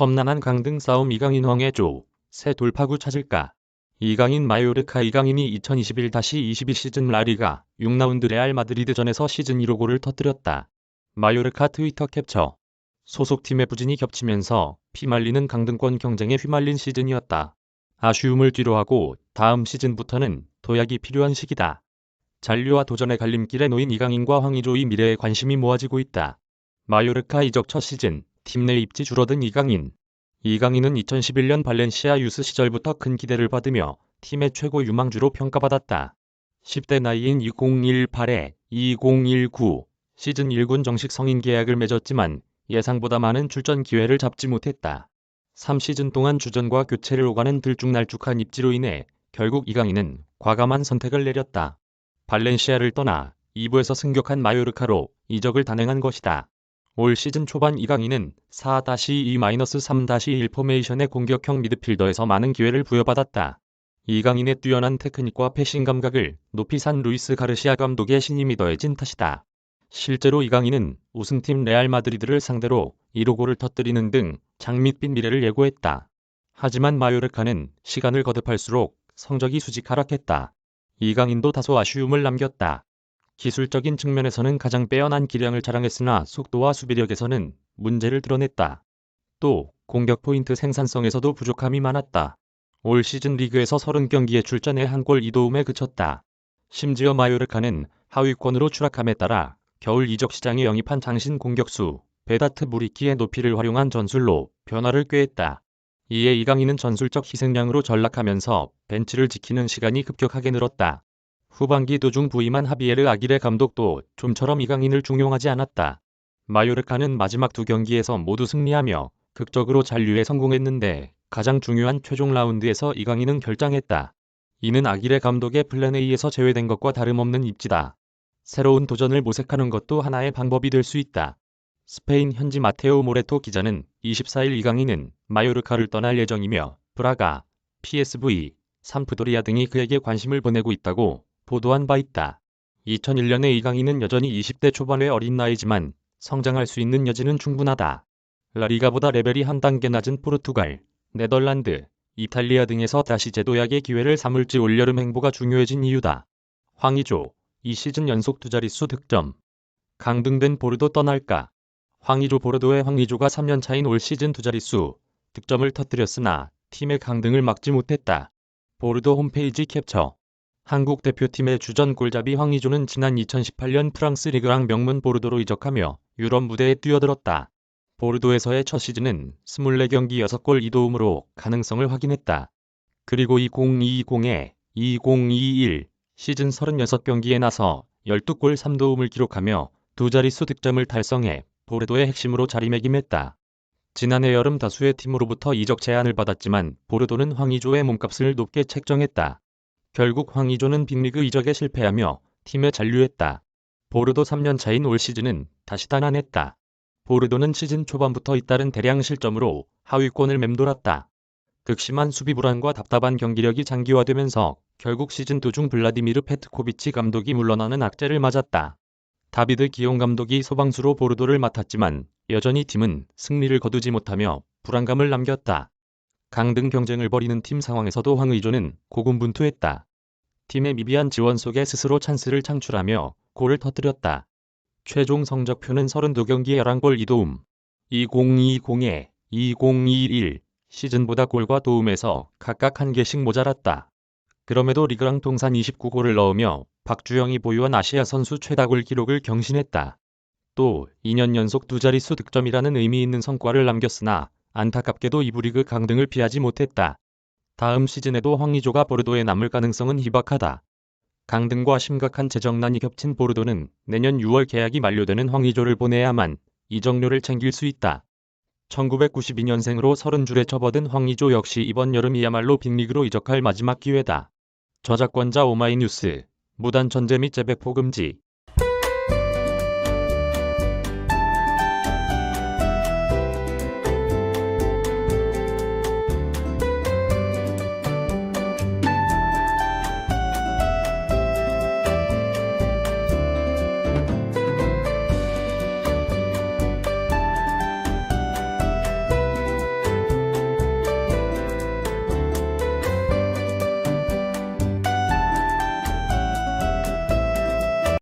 험난한 강등 싸움 이강인 황해조 새 돌파구 찾을까? 이강인 마요르카 이강인이 2021-22 시즌 라리가 6라운드 레알 마드리드전에서 시즌 1호 골을 터뜨렸다. 마요르카 트위터 캡처 소속팀의 부진이 겹치면서 피말리는 강등권 경쟁에 휘말린 시즌이었다. 아쉬움을 뒤로하고 다음 시즌부터는 도약이 필요한 시기다. 잔류와 도전의 갈림길에 놓인 이강인과 황의조의 미래에 관심이 모아지고 있다. 마요르카 이적 첫 시즌 팀 내 입지 줄어든 이강인. 이강인은 2011년 발렌시아 유스 시절부터 큰 기대를 받으며 팀의 최고 유망주로 평가받았다. 10대 나이인 2018에 2019 시즌 1군 정식 성인 계약을 맺었지만 예상보다 많은 출전 기회를 잡지 못했다. 3시즌 동안 주전과 교체를 오가는 들쭉날쭉한 입지로 인해 결국 이강인은 과감한 선택을 내렸다. 발렌시아를 떠나 2부에서 승격한 마요르카로 이적을 단행한 것이다. 올 시즌 초반 이강인은 4-2-3-1 포메이션의 공격형 미드필더에서 많은 기회를 부여받았다. 이강인의 뛰어난 테크닉과 패싱 감각을 높이 산 루이스 가르시아 감독의 신임이 더해진 탓이다. 실제로 이강인은 우승팀 레알 마드리드를 상대로 1호 골을 터뜨리는 등 장밋빛 미래를 예고했다. 하지만 마요르카는 시간을 거듭할수록 성적이 수직 하락했다. 이강인도 다소 아쉬움을 남겼다. 기술적인 측면에서는 가장 빼어난 기량을 자랑했으나 속도와 수비력에서는 문제를 드러냈다. 또 공격 포인트 생산성에서도 부족함이 많았다. 올 시즌 리그에서 30경기에 출전해 한 골 2도움에 그쳤다. 심지어 마요르카는 하위권으로 추락함에 따라 겨울 이적 시장에 영입한 장신 공격수 베다트 무리키의 높이를 활용한 전술로 변화를 꾀했다. 이에 이강인은 전술적 희생양으로 전락하면서 벤치를 지키는 시간이 급격하게 늘었다. 후반기 도중 부임한 하비에르 아기레 감독도 좀처럼 이강인을 중용하지 않았다. 마요르카는 마지막 두 경기에서 모두 승리하며 극적으로 잔류에 성공했는데 가장 중요한 최종 라운드에서 이강인은 결장했다. 이는 아기레 감독의 플랜 A에서 제외된 것과 다름없는 입지다. 새로운 도전을 모색하는 것도 하나의 방법이 될 수 있다. 스페인 현지 마테오 모레토 기자는 24일 이강인은 마요르카를 떠날 예정이며 브라가, PSV, 삼프도리아 등이 그에게 관심을 보내고 있다고 보도한 바 있다. 2001년에 이강인은 여전히 20대 초반의 어린 나이지만 성장할 수 있는 여지는 충분하다. 라리가보다 레벨이 한 단계 낮은 포르투갈, 네덜란드, 이탈리아 등에서 다시 재도약의 기회를 삼을지 올여름 행보가 중요해진 이유다. 황의조, 이 시즌 연속 두 자릿수 득점. 강등된 보르도 떠날까? 황의조 보르도의 황의조가 3년 차인 올 시즌 두 자릿수 득점을 터뜨렸으나 팀의 강등을 막지 못했다. 보르도 홈페이지 캡처. 한국 대표팀의 주전 골잡이 황의조는 지난 2018년 프랑스 리그랑 명문 보르도로 이적하며 유럽 무대에 뛰어들었다. 보르도에서의 첫 시즌은 24경기 6골 2도움으로 가능성을 확인했다. 그리고 2020에 2021 시즌 36경기에 나서 12골 3도움을 기록하며 두 자릿수 득점을 달성해 보르도의 핵심으로 자리매김했다. 지난해 여름 다수의 팀으로부터 이적 제안을 받았지만 보르도는 황의조의 몸값을 높게 책정했다. 결국 황의조는 빅리그 이적에 실패하며 팀에 잔류했다. 보르도 3년 차인 올 시즌은 다시 단안했다. 보르도는 시즌 초반부터 잇따른 대량 실점으로 하위권을 맴돌았다. 극심한 수비 불안과 답답한 경기력이 장기화되면서 결국 시즌 도중 블라디미르 페트코비치 감독이 물러나는 악재를 맞았다. 다비드 기용 감독이 소방수로 보르도를 맡았지만 여전히 팀은 승리를 거두지 못하며 불안감을 남겼다. 강등 경쟁을 벌이는 팀 상황에서도 황의조는 고군분투했다. 팀의 미비한 지원 속에 스스로 찬스를 창출하며 골을 터뜨렸다. 최종 성적표는 32경기 11골 2도움. 2020에 2021 시즌보다 골과 도움에서 각각 1개씩 모자랐다. 그럼에도 리그랑 통산 29골을 넣으며 박주영이 보유한 아시아 선수 최다골 기록을 경신했다. 또 2년 연속 두 자릿수 득점이라는 의미 있는 성과를 남겼으나 안타깝게도 이부 리그 강등을 피하지 못했다. 다음 시즌에도 황의조가 보르도에 남을 가능성은 희박하다. 강등과 심각한 재정난이 겹친 보르도는 내년 6월 계약이 만료되는 황의조를 보내야만 이적료를 챙길 수 있다. 1992년생으로 30줄에 접어든 황의조 역시 이번 여름이야말로 빅리그로 이적할 마지막 기회다. 저작권자 오마이뉴스 무단 전제 및 재배포 금지